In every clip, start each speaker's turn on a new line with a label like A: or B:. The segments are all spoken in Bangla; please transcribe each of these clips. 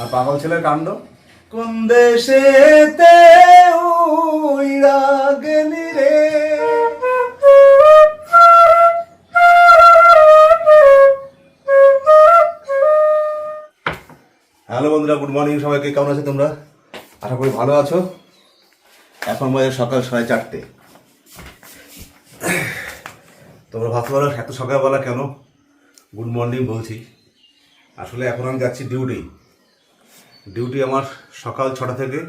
A: আর পাগল ছেলের কাণ্ড? কোন দেশেতে উইরা গেলি রে? হ্যালো বন্ধুরা গুড মর্নিং সবাইকে। কেমন আছো তোমরা? আশা করি ভালো আছো। এখন বাজে সকাল সাড়ে চারটে। তোমরা ভাবতে পারো এত সকালবেলা কেন? গুড মর্নিং বলছি। আসলে এখন আমি যাচ্ছি ডিউটি ডিউটি আমার সকাল ছটা থেকে,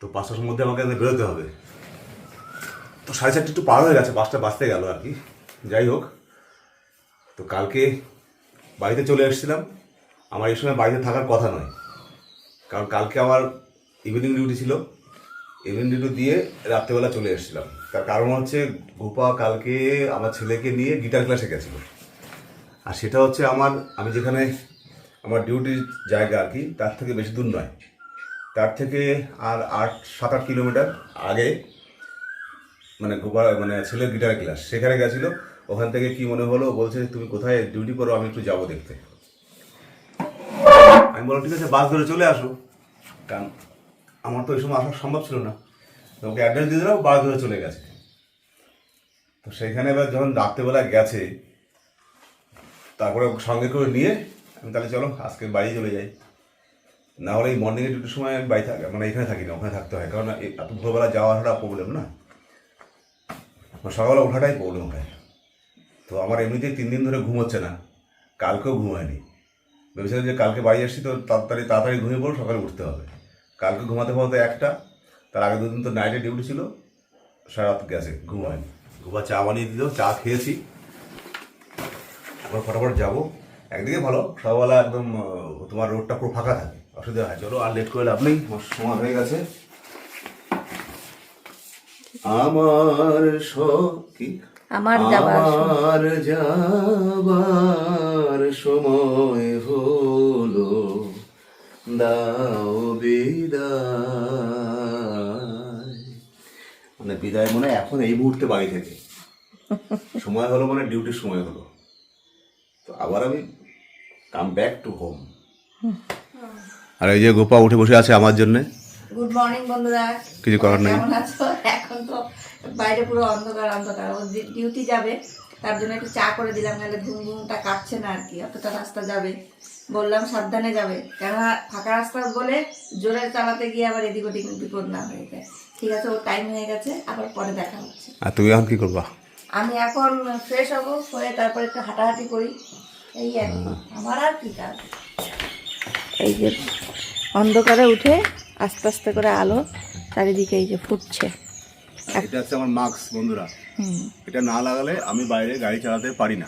A: তো পাঁচটার মধ্যে আমাকে বেরোতে হবে। তো সাড়ে চারটে একটু পার হয়ে গেছে, পাঁচটা বাঁচতে গেল আর কি। যাই হোক, তো কালকে বাড়িতে চলে এসেছিলাম। আমার এই সময় বাড়িতে থাকার কথা নয়, কারণ কালকে আমার ইভিনিং ডিউটি ছিল। ইভিনিং ডিউটি দিয়ে রাত্রেবেলা চলে এসেছিলাম। তার কারণ হচ্ছে, গোপা কালকে আমার ছেলেকে নিয়ে গিটার ক্লাসে গেছিল। আর সেটা হচ্ছে আমার, আমি যেখানে আমার ডিউটির জায়গা আর কি, তার থেকে বেশি দূর নয়। তার থেকে আর আট, সাত, আট কিলোমিটার আগে মানে গোপাল মানে ছেলের গিটার ক্লাস সেখানে গেছিল, ওখান থেকে কি মনে হলো, বলছে তুমি কোথায় ডিউটি করো, আমি একটু যাব দেখতে। আমি বললাম, ঠিক আছে, বাস ধরে চলে আসো। কারণ আমার তো ওই সময় আসা সম্ভব ছিল না। ওকে অ্যাড্রেস দিয়ে দিলাম, বাস ধরে চলে গেছে। তো সেখানে এবার যখন রাত্রেবেলা গেছে, তারপরে সঙ্গে করে নিয়ে তাহলে চলো, আজকে বাড়ি চলে যাই। না হলে এই মর্নিংয়ে দুটোর সময় আমি বাড়ি থাকি মানে এখানে থাকি না, ওখানে থাকতে হয়। কারণ এত ভোরবেলা যাওয়া আসাটা প্রবলেম না। আমার সকালে ওঠাটাই প্রবলেম হয় তো আমার এমনিতেই তিন দিন ধরে ঘুম হচ্ছে না। কালকেও ঘুম হয়নি। ভেবেছিলাম যে কালকে বাড়ি আসছি তো তাড়াতাড়ি তাড়াতাড়ি ঘুমিয়ে পড়ো সকালে উঠতে হবে। কালকে ঘুমাতে ঘুমাতে একটা। তার আগে দুদিন তো নাইটে ডিউটি ছিল। সারা রাত গেছে, ঘুম হয়নি। ঘুমা চা বানিয়ে দিল, চা খেয়েছি। এবার ফটাফট যাব। একদিকে ভালো সকালবেলা একদম তোমার রোডটা পুরো ফাঁকা থাকে। অসুবিধা হয়। চলো আর লেট করে লাভ নেই সময় হয়ে গেছে। আমার কি
B: আমার যাবার
A: যাবার সময় হলো। দাও বিদায়। মানে বিদায় মনে হয় এখন এই মুহূর্তে বাড়ি থেকে। সময় হলো মানে ডিউটির সময় হলো। তো আবার আমি কাম ব্যাক টু হোম। আর এই যে গোপা উঠে বসে আছে আমার জন্যে।
B: গুড মর্নিং বন্ধুরা।
A: কিছু করার নেই।
B: কেমন আছো? এখন তো বাইরে পুরো অন্ধকার অন্ধকার। ও ডিউটি যাবে। তার জন্য একটু চা করে দিলাম নাহলে ঘুম ঘুমটা কাটছে না আর কি। অতটা রাস্তা যাবে। বললাম সাবধানে যাবে। কেননা ফাঁকা রাস্তা বলে জোরে চালাতে গিয়ে আবার এদিক ওদিক বিপদ না হয়ে যায়। ঠিক আছে ও টাইম হয়ে গেছে। আবার পরে দেখা হচ্ছে।
A: আর তুমি এখন কি করবা?
B: আমি এখন ফ্রেশ হব হয়ে তারপর একটু হাঁটাহাঁটি করি। এই আর কি। আমার আর কি কাজ। এই যে অন্ধকারে উঠে আস্তে আস্তে করে আলো চারিদিকে এই যে ফুটছে।
A: এটা হচ্ছে আমার মাস্ক বন্ধুরা।
B: হুম।
A: এটা না লাগালে আমি বাইরে গাড়ি চালাতে পারি না।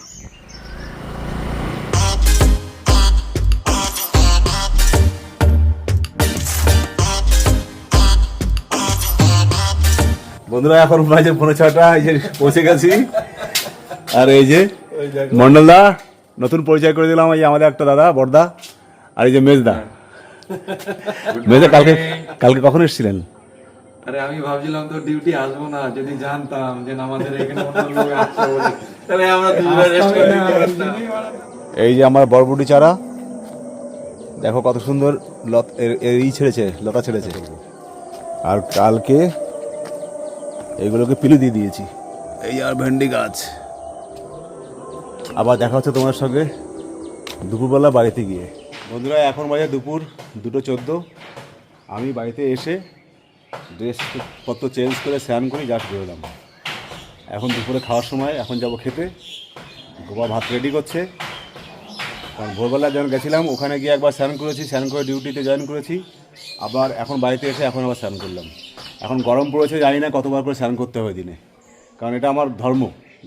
A: বন্ধুরা এখন বাজে পনেরো ছটা এই যে পৌঁছে গেছি। আর এই যে মন্ডলদা নতুন পরিচয় করে দিলাম এই যে আমাদের একটা দাদা বড়দা আর এই যে মেজদা। মেজদা কালকে কালকে কখন এসেছিলেন?
C: আরে আমি ভাবছিলাম তো ডিউটি আসব না যদি জানতাম যে আমাদের এখানে লোক আসছে বলে। তাহলে আমরা রেস্ট করে
A: এই যে আমার বরবটি চারা দেখো কত সুন্দর লত এর- এর ই ছেড়েছে লতা ছেড়েছে। আর কালকে এগুলোকে পিলু দিয়ে দিয়েছি। এই আর ভেন্ডি গাছ। আবার দেখা হচ্ছে তোমার সঙ্গে দুপুরবেলা বাড়িতে গিয়ে। বন্ধুরা এখন বাজে দুপুর দুটো চোদ্দ। আমি বাড়িতে এসে ড্রেস পত্র চেঞ্জ করে স্নান করে জাস্ট বেরোলাম। এখন দুপুরে খাওয়ার সময় এখন যাব খেতে। গোপা ভাত রেডি করছে। কারণ ভোরবেলা যখন গেছিলাম ওখানে গিয়ে একবার স্নান করেছি স্নান করে ডিউটিতে জয়েন করেছি। আবার এখন বাড়িতে এসে এখন আবার স্নান করলাম। এখন গরম পড়েছে, জানি না কতবার করে স্নান করতে হবে দিনে। কারণ এটা আমার ধর্ম।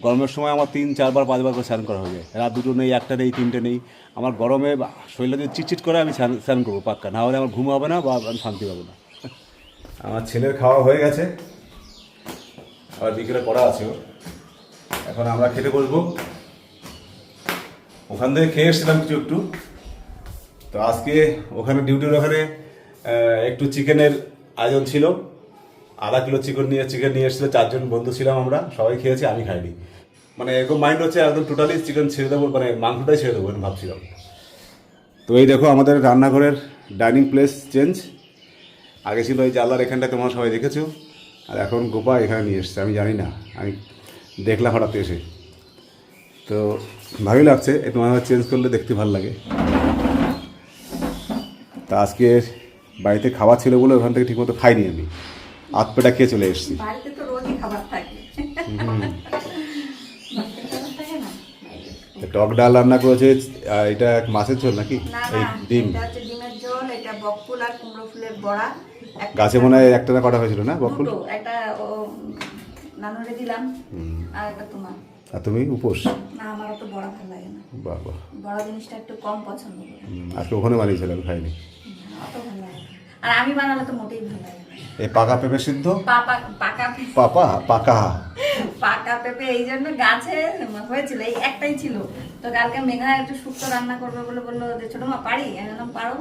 A: গরমের সময় আমার তিন, চারবার, পাঁচবার করে স্নান করা হয়ে যায়। রাত দুটো নেই, একটা নেই, তিনটে নেই। আমার গরমে শরীরে যদি চিটচিট করে, আমি স্নান স্নান করব পাক্কা। না হলে আমার ঘুম হবে না বা আমি শান্তি পাবো না। আমার ছেলের খাওয়া হয়ে গেছে। আবার বিকেলে পড়া আছে এখন আমরা খেতে বসবো। ওখান থেকে খেয়ে এসেছিলাম কিছু একটু। তো আজকে ওখানে, ডিউটির ওখানে একটু চিকেনের আয়োজন ছিল। আধা কিলো চিকেন নিয়ে চিকেন নিয়ে এসেছিল, চারজন বন্ধু ছিলাম আমরা, সবাই খেয়েছি, আমি খাইনি। মানে এরকম মাইন্ড হচ্ছে, একদম টোটালি চিকেন ছেড়ে দেবো মানে মাংসটাই ছেড়ে দেবো এরকম ভাবছিলাম। তো এই দেখো, আমাদের রান্নাঘরের ডাইনিং প্লেস চেঞ্জ আগে ছিল ওই জানলার এখানটা, তোমরা সবাই দেখেছ। আর এখন গোপা এখানে নিয়ে এসছে, আমি জানি না, আমি দেখলাম হঠাৎ এসে। তো ভালোই লাগছে মাঝে মাঝে চেঞ্জ করলে দেখতে ভালো লাগে। তা আজকে বাড়িতে খাবার ছিল বলে ওখান থেকে ঠিকমতো খাইনি আমি। আতপেটা খেয়ে চলে এসেছি।
B: বাড়িতে তো রোজই খাবার থাকে।
A: টক ডাল রান্না করেছে এটা মাছের ঝোল নাকি? এই ডিম।
B: ডিমের ঝোল এটা বকফুল আর কুমড়ো ফুলের বড়া।
A: গাছে মনে হয় একটা না কটা হয়েছিল না বকুল
B: একটা ও নানুরে দিলাম আর একটা তোমার।
A: আর তুমি উপোস?
B: না আমার তো বড়া ভালো লাগে না।
A: বাহ বাহ।
B: বড়া জিনিসটা একটু কম পছন্দ করি।
A: আজকে ওখানে বানিয়েছিলাম খাইনি।
B: অত ভালো লাগে। আর আমি বানালে তো মোটেই ভালো লাগে
A: এই পাকা পেঁপে সিদ্ধ?
B: পাপা পাকা
A: পাকা।
B: পাকা পেঁপে এই জন্য গাছে হয়েছিল এই একটাই ছিল। তো কালকে মেঘা একটু শুক্তো রান্না করবে বলে বলল যে ছোট মা পারি? আমি পারো।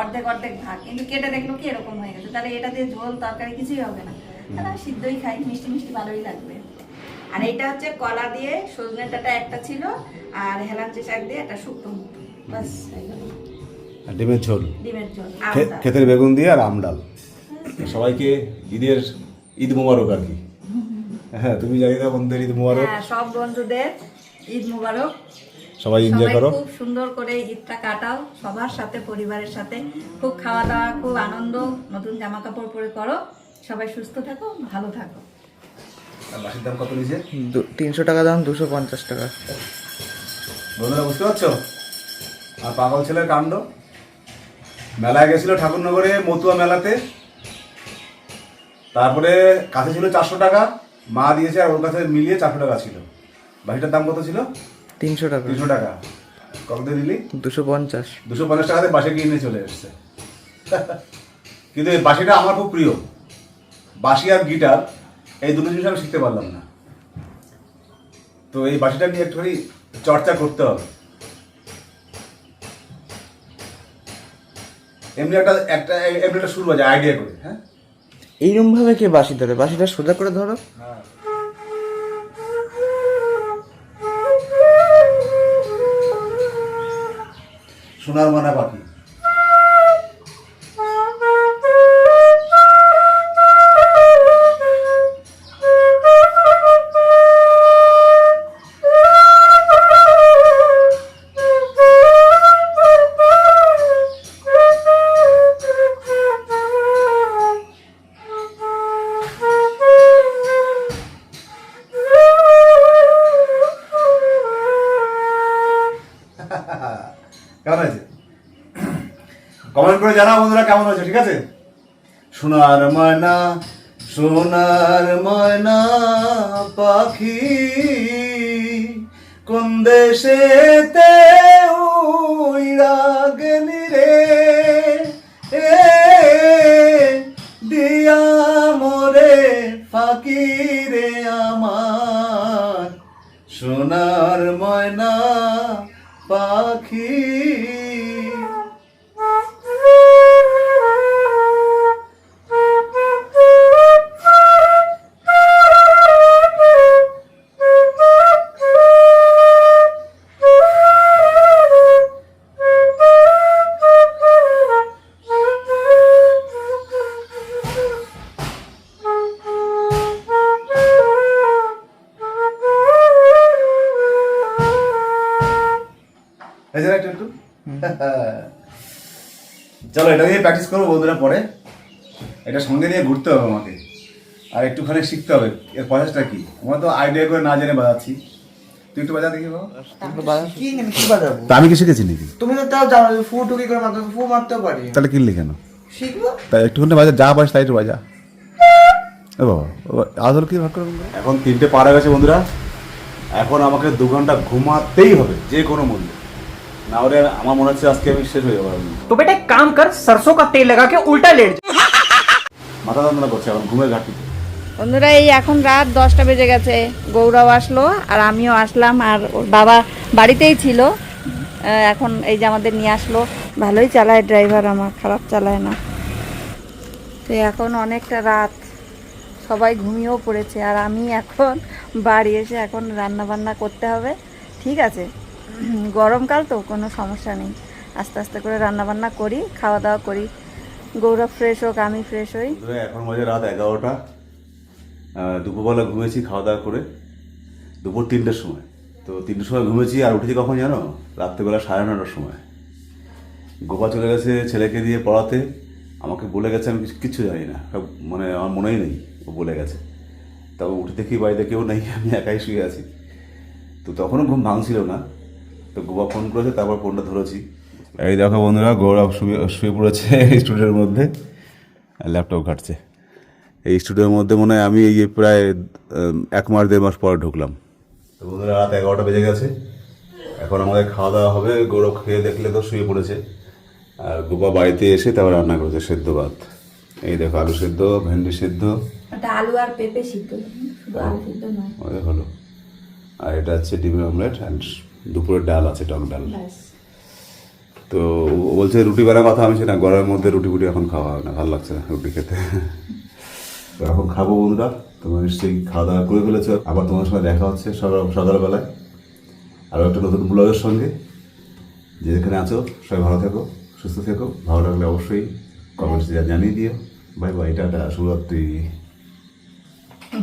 B: অর্ধেক অর্ধেক ভাগ। কিন্তু কেটে দেখল কি এরকম হয়ে গেছে। তাহলে এটা দিয়ে ঝোল তরকারি কিছুই হবে না। তাহলে সিদ্ধই খাই মিষ্টি মিষ্টি ভালোই লাগবে। আর এটা হচ্ছে কলা দিয়ে সজনে ডাঁটা একটা ছিল আর হেলাঞ্চি শাক দিয়ে একটা শুক্তো বাস
A: ডিমের ঝোল।
B: ডিমের ঝোল।
A: ক্ষেতের বেগুন দিয়ে আর আমডাল সবাইকে ঈদের ঈদ মোবারক আর কি। হ্যাঁ তুমি জানি না বন্ধুদের ঈদ মোবারক।
B: হ্যাঁ সব বন্ধুদের ঈদ মুবারক।
A: সবাই এনজয় করো।
B: খুব সুন্দর করে ঈদটা কাটাও সবার সাথে পরিবারের সাথে। খুব খাওয়া দাওয়া খুব আনন্দ নতুন জামা কাপড় পরে করো। সবাই সুস্থ থাকো ভালো থাকো।
A: আর বাসির দাম কত নিয়েছে?
D: তিনশো টাকা দাম দুশো পঞ্চাশ টাকা।
A: বন্ধুরা বুঝতে পারছ? আর পাগল ছেলের কাণ্ড? মেলায় গেছিল ঠাকুরনগরে মতুয়া মেলাতে। তারপরে কাছে ছিল চারশো টাকা মা দিয়েছে আর ওর কাছে মিলিয়ে চারশো টাকা ছিল। বাকিটার দাম কত ছিল?
D: তিনশো টাকা।
A: তিনশো টাকা। কত দিলি?
D: দুশো পঞ্চাশ।
A: দুশো পঞ্চাশ টাকাতে বাসে কিনে চলে এসছে। কিন্তু এই বাসিটা আমার খুব প্রিয়। বাসি আর গিটার এই দুটো জিনিস আমি শিখতে পারলাম না। তো এই বাসিটা নিয়ে একটুখানি চর্চা করতে হবে। এমনি একটা একটা এমনি একটা শুরু হয়ে যায় আইডিয়া করে হ্যাঁ?
D: এইরকম ভাবে কে বাসি ধরে? বাসিটা সোজা করে ধরো।
A: সোনার মানা পাখি করে বন্ধুরা কেমন হয়েছে ঠিক আছে? সোনার ময়না সোনার ময়না পাখি, কোন দেশেতে উইরা গেলি রে? এ, দিয়া মোরে ফাঁকি রে আমার। সোনার ময়না পাখি এই যে একটু একটু চলো এটা দিয়ে প্র্যাকটিস করব বন্ধুরা পরে। এটা সঙ্গে নিয়ে ঘুরতে হবে আমাকে। আর একটুখানি শিখতে হবে। এর প্রসেসটা কি? আমরা তো আইডিয়া করে না জেনে বাজাচ্ছি। তুই একটু বাজা দেখি বাবা। আমি কি শিখেছি নাকি?
D: তুমি তো তাও জানো ফু টুকি করে মারতে ফু মারতেও পারি।
A: তাহলে কিনলি কেন?
D: শিখব?
A: তাই একটুখানি বাজা যা পারিস তাই একটু বাজা। এ বাবা আদর কি ভাগ করে এখন তিনটে পার হয়ে গেছে বন্ধুরা। এখন আমাকে দু ঘণ্টা ঘুমাতেই হবে যে কোনো মূল্যে।
E: তো বেটা কাম কর সরসো কা তেল লাগা কে উল্টা লেট যা।
A: মাথা করছে এখন ঘুমের ঘাটতিতে।
B: বন্ধুরা এই এখন রাত দশটা বেজে গেছে। গৌরব আসলো আর আমিও আসলাম আর ওর বাবা বাড়িতেই ছিল। এখন এই যে আমাদের নিয়ে আসলো। ভালোই চালায় ড্রাইভার আমার খারাপ চালায় না। তো এখন অনেকটা রাত। সবাই ঘুমিয়েও পড়েছে আর আমি এখন বাড়ি এসে এখন রান্না বান্না করতে হবে। ঠিক আছে? গরমকাল তো, কোনো সমস্যা নেই। আস্তে আস্তে করে রান্না বান্না করি, খাওয়া দাওয়া করি। গৌরব ফ্রেশ হোক, আমি ফ্রেশ হই।
A: এখন বাজে রাত এগারোটা। দুপুরবেলা ঘুমিয়েছি খাওয়া দাওয়া করে। দুপুর তিনটের সময়। তো তিনটের সময় ঘুমিয়েছি, আর উঠেছি কখন জানো? রাত্রেবেলা সাড়ে নটার সময়। গোপা চলে গেছে ছেলেকে দিয়ে পড়াতে। আমাকে বলে গেছে, আমি কিচ্ছু জানি না। মানে আমার মনেই নেই, ও বলে গেছে। তবে উঠে দেখি বাড়িতে কেউ নেই, আমি একাই শুয়ে আছি। তো তখনও ঘুম ভাঙছিল না। তো গোপা ফোন করেছে তারপর ফোনটা ধরেছি। এই দেখো বন্ধুরা গৌরব শুয়ে শুয়ে পড়েছে স্টুডিওর মধ্যে। ল্যাপটপ ঘাটছে। এই স্টুডিওর মধ্যে মনে হয় আমি এই প্রায় এক মাস দেড় মাস পরে ঢুকলাম। তো বন্ধুরা রাত এগারোটা বেজে গেছে। এখন আমাদের খাওয়া দাওয়া হবে। গৌরব খেয়ে দেখলে তো শুয়ে পড়েছে। আর গোপা বাড়িতে এসে তারপর রান্না করেছে সেদ্ধ ভাত। এই দেখো আলু সেদ্ধ ভেন্ডি সেদ্ধ।
B: আলু আর পেঁপে সিদ্ধ। আলু সিদ্ধ নয়।
A: হলো। আর এটা হচ্ছে ডিমের অমলেট অ্যান্ড দুপুরের ডাল আছে টক ডাল। তো বলছে রুটি বানার কথা আমি সেটা গরমের মধ্যে রুটি ফুটি এখন খাওয়া হবে না ভালো লাগছে না রুটি খেতে। তো এখন খাব বন্ধুরা তোমরা নিশ্চয়ই খাওয়া দাওয়া করে ফেলেছো। আবার তোমার সঙ্গে দেখা হচ্ছে সকাল সকালবেলায়। আরও একটা নতুন ব্লগের সঙ্গে। যে যেখানে আছো সবাই ভালো থেকো সুস্থ থেকো। ভালো লাগলে অবশ্যই কমেন্টস জানিয়ে দিও। বাই বাই টাটা শুভরাত্রি।